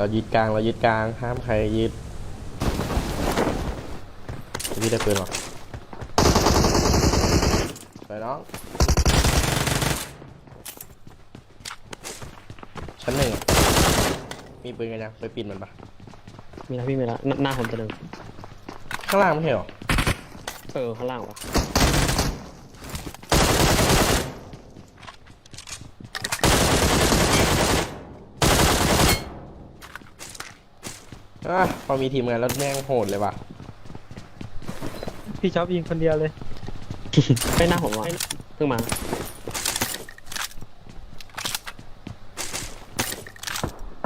เรายึดกลาง เรายึดกลาง ห้ามใครยึดพี่ได้ปืนหรอไปน้อง ชั้นหนึ่งอะมีปืนกันยังไปปิดมันปะมีแล้วพี่มีแล้วหน้าหน้าผมตัวหนึ่งข้างล่างไม่ใช่หรอ เออข้างล่างวะ อะพอมีทีมงานแล้วแม่งโหดเลยว่ะ พี่ชอบยิงคนเดียวเลย ไปหน้าผมวะเพิ่งมา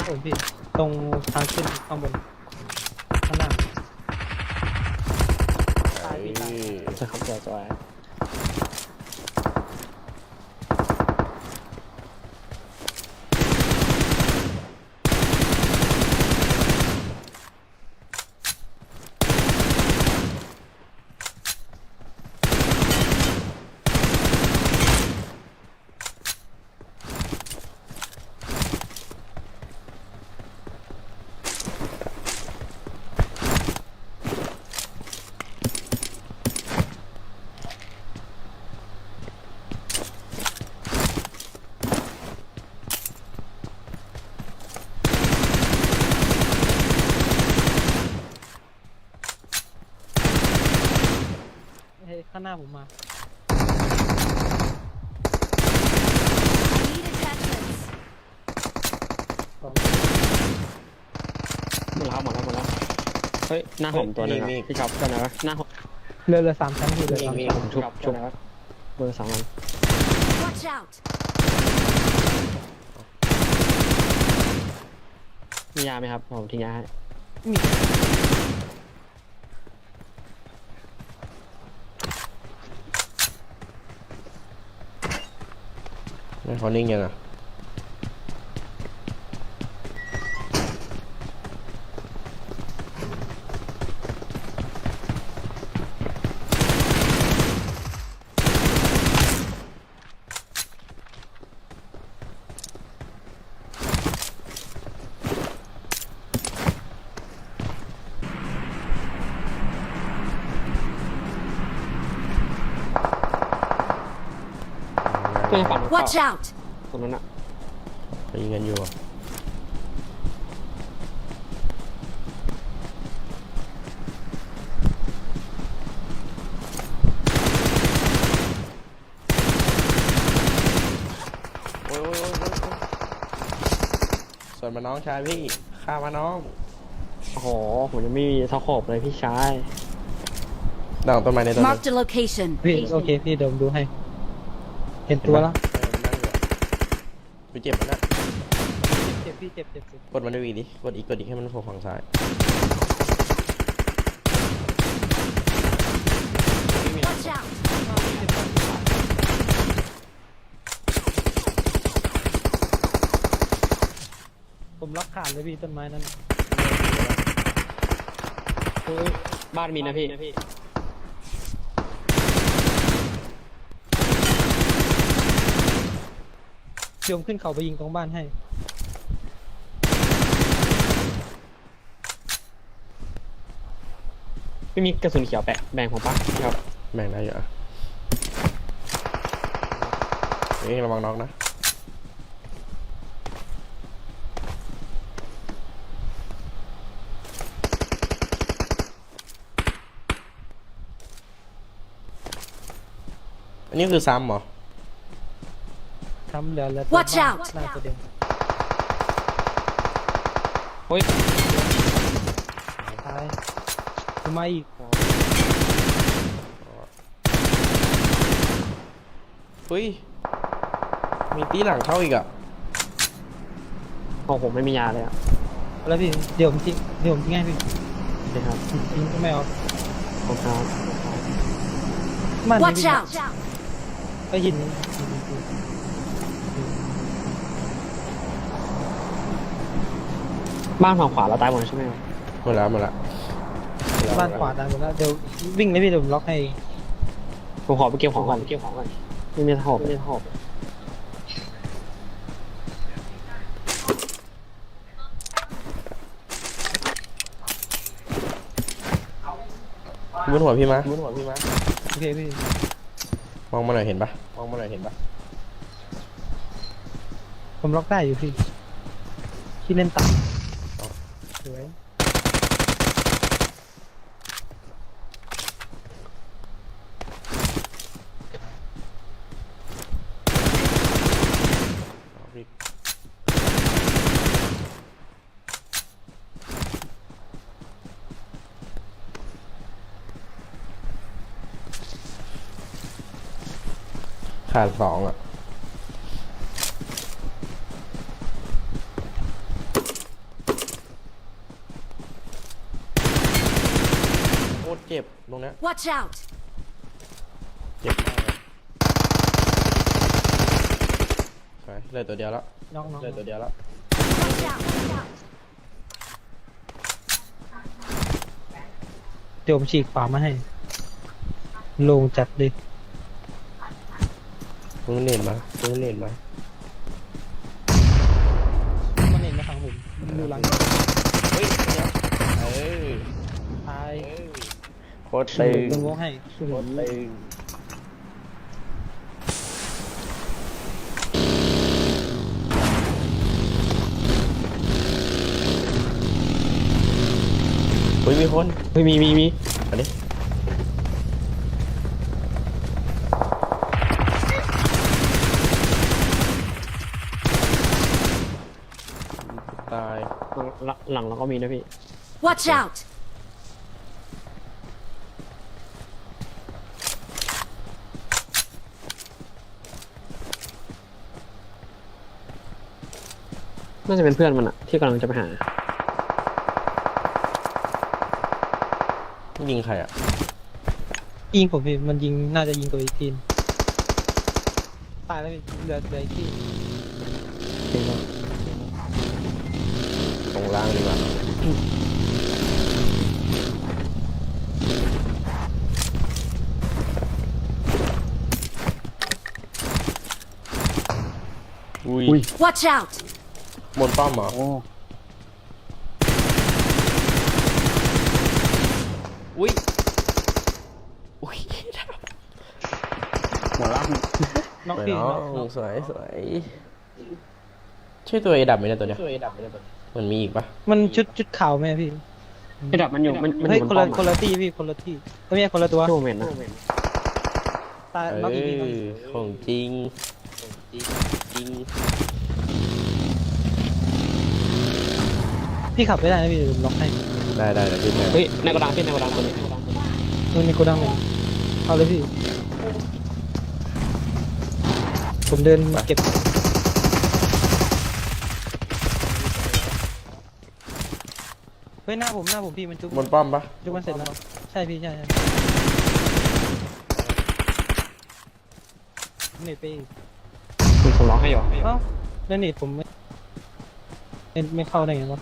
โอ้ยพี่ตรงทางขึ้นข้างบนข้างหน้าตายพี่ตายเอ้ยใช่ครับจอยจอย เฮ้ยข้างหน้าผมมา Need attachments. สองหมดแล้วครับหมดแล้วหมดแล้วเฮ้ยหน้าผมตัวหนึงอะพี่ช็อปตัวไหนวะหน้าผมเรือเรือสามชั้นพี่เรือสามมีชั้นมีผมชุบชุบเบอร์สองอัน Watch out. มียาไหมครับผมทิ้งยาให้ไม่ เขานิ่งยังอะเพื่อนฝั่ง Watch out. ตรงนั้นอะไปยิงกันอยู่อะโอ้ยโอ้ยโอ้ยโอ้ยโอ้ยส่วนมาน้องชายพี่ฆ่ามาน้องโอ้โหผมยังไม่มีเท้าโขบเลยพี่ชายดังต้นไม้ในต้นนั้น Marked a location. พี่โอเคพี่เดี๋ยวผมดูให้ เห็นตัวแล้ว เออมันนั่งอยู่อะ ไปเจ็บมันนะเจ็บพี่เจ็บเจ็บเจ็บกดมันด้วยวีดิกดอีกกดอีกให้มันโผล่ฝั่งซ้าย Watch out. ผมล็อกขาดเลยพี่ต้นไม้นั่นน่ะเฮ้ยบ้านมีนะพี่ โยมขึ้นเขาไปยิงตรงบ้านให้ ไม่มีกระสุนเขียวแปะแบ่งผมปะครับแม่งได้อยู่อะเฮ้ยระวังน็อกนะ อันนี้คือซ้ำเหรอ ทำเหลือเหลือ Watch บ้าน out หน้าตัวเดียวเฮ้ยตายกูมาอีกเฮ้ย มีตีหลังเข้าอีกอะโอ้ผมไม่มียาเลยอะแล้วพี่เดี๋ยวผมทิ้งเดี๋ยวผมทิ้งให้พี่เดี๋ยวครับทิ้งก็ไม่เอาขอบคุณครับมัน Watch out. ก็หิน บ้านฝั่งขวาเราตายหมดใช่ไหมหมดแล้วหมดแล้วหมดแล้วบ้านขวาตายหมดแล้วเดี๋ยววิ่งเลยพี่เดี๋ยวล็อกให้ผมขอไปเก็บของก่อนเก็บของก่อนไม่มีทางอบไม่มีทางออกบนหัวพี่มะบนหัวพี่มะโอเคพี่มองมาหน่อยเห็นปะมองมาหน่อยเห็นปะผมล็อกได้อยู่พี่ที่เล่นต่ำ สวยเอาพี่ขาดสองอะ โคตรเจ็บตรงเนี้ย Watch out! เจ็บมากเลยไปเหลยตัวเดียวแล้วน้องน้องเหลยตัวเดียวแล้ว Watch out! Watch out! เดี๋ยวผมฉีกฝามาให้โลงจัดเลยมึงเล่นมามึงเล่นมามาเล่นมาทางผมดูหลัง เฮ้ยเดี๋ยวเออ ตาย โคตรตึงโดนวงให้โคตรตึงเฮ้ยมีคนเฮ้ยมีมีมีอันนี้ตายหลังหลังเราก็มีนะพี่ Watch out! น่าจะเป็นเพื่อนมันอะที่กำลังจะไปหา ยิงใครอะ ยิงผมพี่มันยิงน่าจะยิงตัวอีกทีมตายแล้วพี่เหลือเหลืออีกทีตรงล่างดีกว่าอุ้ยอุ้ย Watch out! บนป้อมเหรอโอ้อุ้ยอุ้ยหัวล่างน้องสวยพี่เนาะน้องสวยสวยช่วยตัวเอดับไหมเนี่ยตัวเนี้ยช่วยเอดับไหมเนี่ยตัวมันมีอีกปะมันชุดชุดขาวไหมพี่ไอ้ดับมันอยู่มันมันอเฮ้ยยู่บคนนป้ละอมคนอะละที่พี่คนละที่ไม่ใช่คนละตัวโชว์เมนนะตายเอน้องอีกทีน้องออีกของจริงของจริงจริง พี่ขับไม่ได้นะพี่เดี๋ยวผมล็อกให้ได้ได้ได้พี่แทนเฮ้ยในกระดังพี่ในกระดังตัวนี้ในกระดังตัวนี้นู่นนี่กูดังเลยเอาเลยพี่ ผมเดินเก็บเฮ้ยหน้าผมหน้าผมพี่มันจุกบนป้อมปะจุกมันเสร็จแล้วใช่พี่ใช่ใช่เน็ตไปอีกมีคนร้องให้อยู่เอ้าแล้วเน็ตผมไม่เน็ตไม่เข้าได้ไงวะ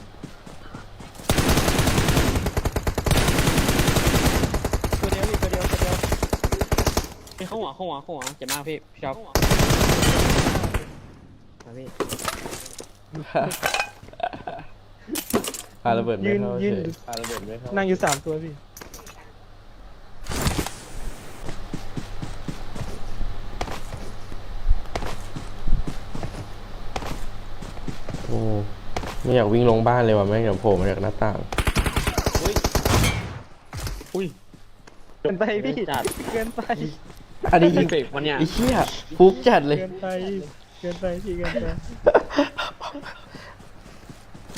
ตัวเดียวพี่ตัวเดียวตัวเดียว เฮ้ยเข้าหั วเข้าหัวเข้าหัวเจ็บมากพี่พี่ชอบครับพี่ปาระเบิดไม่ยืนเข้ายืนเฉยปาระเบิดไม่เข้านั่งอยู่สามตัวพี่โอ้ไม่อยากวิ่งลงบ้านเลยว่ะแม่งเดี๋ยวโผล่มาจากหน้าต่าง อุ้ย เกินไปพี่จัด เกินไป อันนี้ยิยิงงเบรกวันเนี้ยไอ้เหี้ยฟุกจัดเลย เกินไปเกินไปพี่เกินไป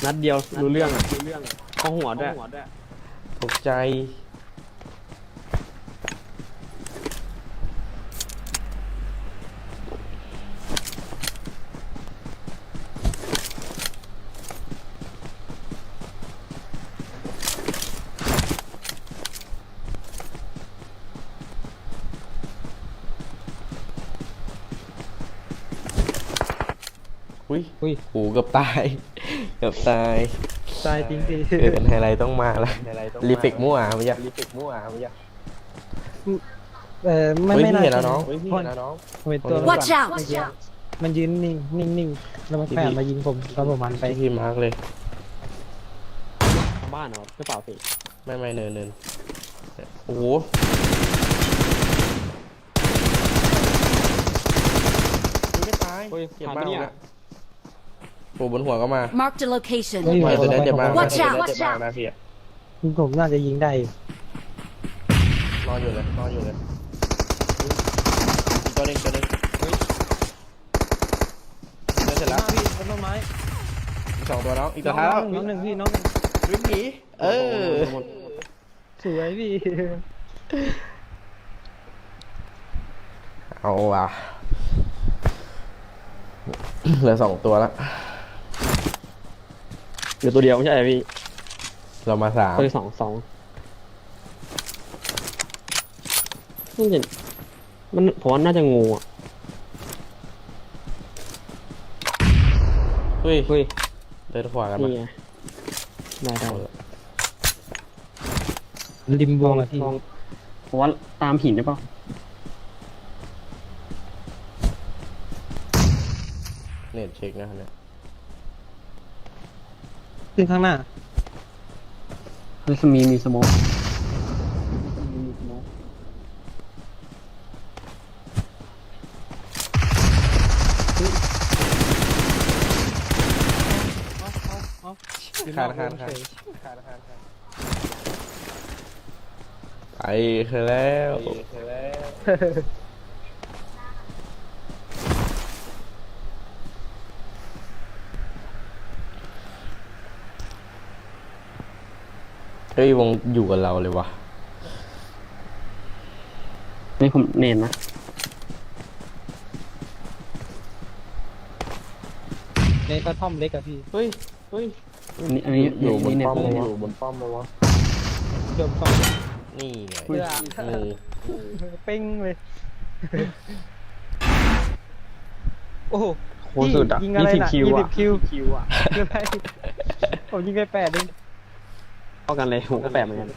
นัดเดียวรู้เรื่องอะรู้เรื่องเข้าหัวด้วยตกใจ อุ้ยอุ้ยหูเกือบตาย เกือบตาย ตายจริงพี่เกิดไฮไลท์ต้องมาแล้วรีเฟกมั่วไม่ใช่รีเฟกมั่วไม่ใช่เออไม่เฮ้ยไม่พี่น่าเห็นแล้วใช่น้องเฮ้ยพี่เห็นแล้วน้องผมเห็นตัว Watch out! เมื่อ Watch กี้ out! มันยืนนิ่งนิ่งนิ่งแล้วมันแฝงมายิงผมตอนผมมันไปไปที่มาร์กเลย บ้านเหรอหรือเปล่าพี่ไม่ไม่เนินเนินโอ้โหยังไม่ตายเฮ้ยเจ็บผ่านมาก ปะเนี่ยเลยโอ้บนหัวก็มา Marked a location. เฮ้ยไม่ตัวนี้นเจ็บมาก Watch ตัว out นี้ watch เจ็บมากนะพี่อะผมน่าจะยิงได้อยู่นอนอยู่เลยนอนอยู่เลยตัวหนึงตัวหนึงเดี๋ยวเสร็จแล้วพี่บนต้นไม้อีกสองตัวน้องอีกตัวท้ายแล้วน้องหนึ่งพี่น้องหนึ่งวิ่งหนีเออสวยพี่เอาว่ะเหลือสองตัวแล้ว เหลือตัวเดียวไม่ใช่เหรอพี่เรามาสามตัวที่สองสองน่าจะมันผมว่าน่าจะงูอะเฮ้ยเฮ้ยเดินขวากันมานี่ไงได้ได้ริมวงอะพี่ลองผมว่าตามหินได้เปล่าเน็ตเช็คนะเนี่ย ขึ้นข้างหน้าเฮ้ยสมีมีสโมองเอาคานคานคานคานคานคานไปคือแล้ว เฮ้ยวงอยู่กับเราเลยวะนี่ผมเนนนะในกระท่อมเล็กอะพี่เฮ้ยเฮ้ยอันนี้อันนี้อยู่บนเน็ตป้อมเลเลยยอยู่บนป้อมเลยวะเดิมป้อมนี่ไงเพื่องูเป้งเลยโอ้โหโคตรสุดอะยิงอะไรยี่สิบน่ะคิวยี่สิอะบคิวคิวอะคืออะไรผมยิงไปแปดเอง เข้ากันเลยผมก็แปดเหมือนกัน